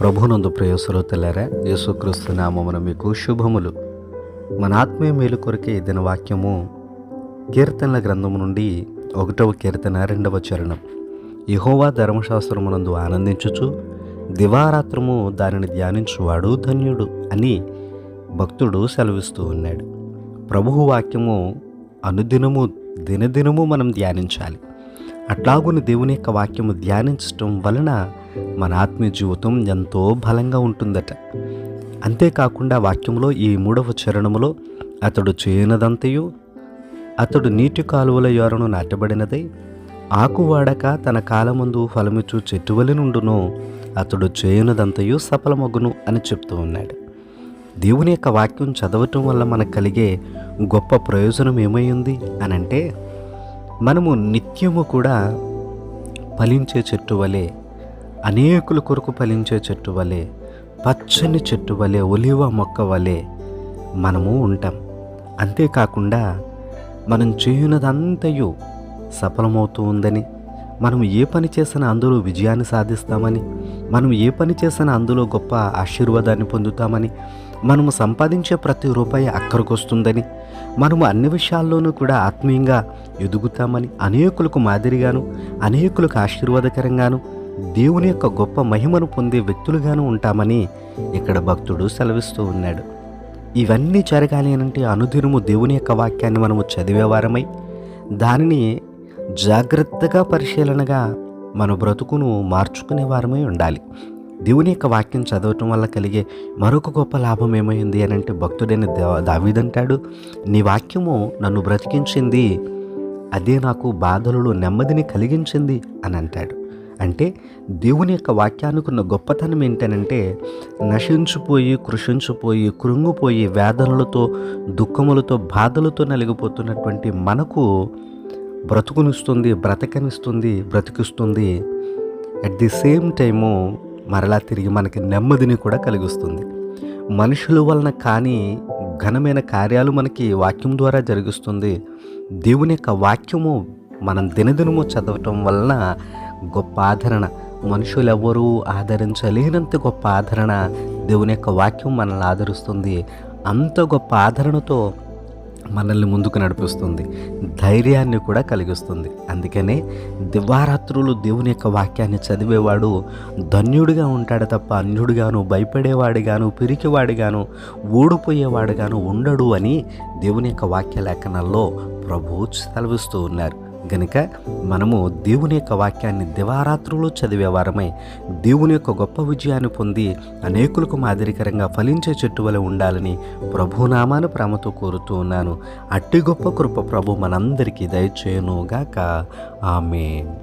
ప్రభునందు ప్రియ శ్రోతలారా యేసుక్రీస్తు నామమున మీకు శుభములు. మన ఆత్మీయ మేలు కొరకే దిన వాక్యము కీర్తనల గ్రంథము నుండి ఒకటవ కీర్తన రెండవ చరణం. యహోవా ధర్మశాస్త్రమునందు ఆనందించుచు దివారాత్రము దానిని ధ్యానించువాడు ధన్యుడు అని భక్తుడు సెలవిస్తూ ఉన్నాడు. ప్రభువు వాక్యము అనుదినము దినదినము మనం ధ్యానించాలి. అట్లాగుని దేవుని యొక్క వాక్యము ధ్యానించటం వలన మన ఆత్మీయ జీవితం ఎంతో బలంగా ఉంటుందట. అంతేకాకుండా వాక్యంలో ఈ మూడవ చరణములో అతడు చేయనదంతయు అతడు నీటి కాలువల యోరను నాటబడినదై ఆకు వాడక తన కాలమందు ఫలమిచ్చు చెట్టువలి నుండును అతడు చేయనదంతయు సఫలమగును అని చెప్తూ ఉన్నాడు. దేవుని యొక్క వాక్యం చదవటం వల్ల మనకు కలిగే గొప్ప ప్రయోజనం ఏమైంది అనంటే అని అంటే మనము నిత్యము కూడా ఫలించే చెట్టు వలె అనేకుల కొరకు ఫలించే చెట్టు వలె పచ్చని చెట్టు వలె ఒలివ మొక్క వలె మనము ఉంటాం. అంతేకాకుండా మనం చేయనదంతయు సఫలమవుతూ ఉందని మనం ఏ పని చేసినా అందులో విజయాన్ని సాధిస్తామని మనం ఏ పని చేసినా అందులో గొప్ప ఆశీర్వాదాన్ని పొందుతామని మనము సంపాదించే ప్రతి రూపాయి అక్కడికొస్తుందని మనము అన్ని విషయాల్లోనూ కూడా ఆత్మీయంగా ఎదుగుతామని అనేకులకు మాదిరిగాను అనేకులకు ఆశీర్వాదకరంగాను దేవుని యొక్క గొప్ప మహిమను పొందే వ్యక్తులుగాను ఉంటామని ఇక్కడ భక్తుడు సెలవిస్తూ ఉన్నాడు. ఇవన్నీ జరగాలి అంటే అనుదినము దేవుని యొక్క వాక్యాన్ని మనము చదివేవారమై దానిని జాగ్రత్తగా పరిశీలనగా మన బ్రతుకును మార్చుకునే వారమై ఉండాలి. దేవుని యొక్క వాక్యం చదవటం వల్ల కలిగే మరొక గొప్ప లాభం ఏమైంది అని అంటే భక్తుడైన దావీదంటాడు నీ వాక్యము నన్ను బ్రతికించింది అదే నాకు బాధలలో నెమ్మదిని కలిగించింది అని అంటాడు. అంటే దేవుని యొక్క వాక్యానికి ఉన్న గొప్పతనం ఏంటనంటే నశించిపోయి కృషించిపోయి కృంగిపోయి వేదనలతో దుఃఖములతో బాధలతో నలిగిపోతున్నటువంటి మనకు బ్రతుకునిస్తుంది బ్రతకనిస్తుంది బ్రతికిస్తుంది. అట్ ది సేమ్ టైము మరలా తిరిగి మనకి నెమ్మదిని కూడా కలిగిస్తుంది. మనుషుల వలన కానీ ఘనమైన కార్యాలు మనకి వాక్యం ద్వారా జరిగిస్తుంది. దేవుని యొక్క వాక్యము మనం దినదినము చదవటం వలన గొప్ప ఆదరణ. మనుషులు ఆదరించలేనంత గొప్ప ఆదరణ దేవుని యొక్క వాక్యం మనల్ని ఆదరిస్తుంది. అంత గొప్ప ఆదరణతో మనల్ని ముందుకు నడిపిస్తుంది. ధైర్యాన్ని కూడా కలిగిస్తుంది. అందుకనే దివారాత్రులు దేవుని యొక్క వాక్యాన్ని చదివేవాడు ధన్యుడిగా ఉంటాడు తప్ప అన్యుడిగాను భయపడేవాడిగాను పిరికివాడిగాను ఓడిపోయేవాడిగాను ఉండడు అని దేవుని యొక్క వాక్య లేఖనాల్లో ప్రభు సెలవిస్తూ ఉన్నారు. గనుక మనము దేవుని యొక్క వాక్యాన్ని దివారాత్రులు చదివేవారమై దేవుని యొక్క గొప్ప విజయాన్ని పొంది అనేకులకు మాదిరికరంగా ఫలించే చెట్టు వలె ఉండాలని ప్రభునామాను ప్రేమతో కోరుతూ ఉన్నాను. అట్టి గొప్ప కృప ప్రభు మనందరికీ దయచేయనుగాక. ఆమె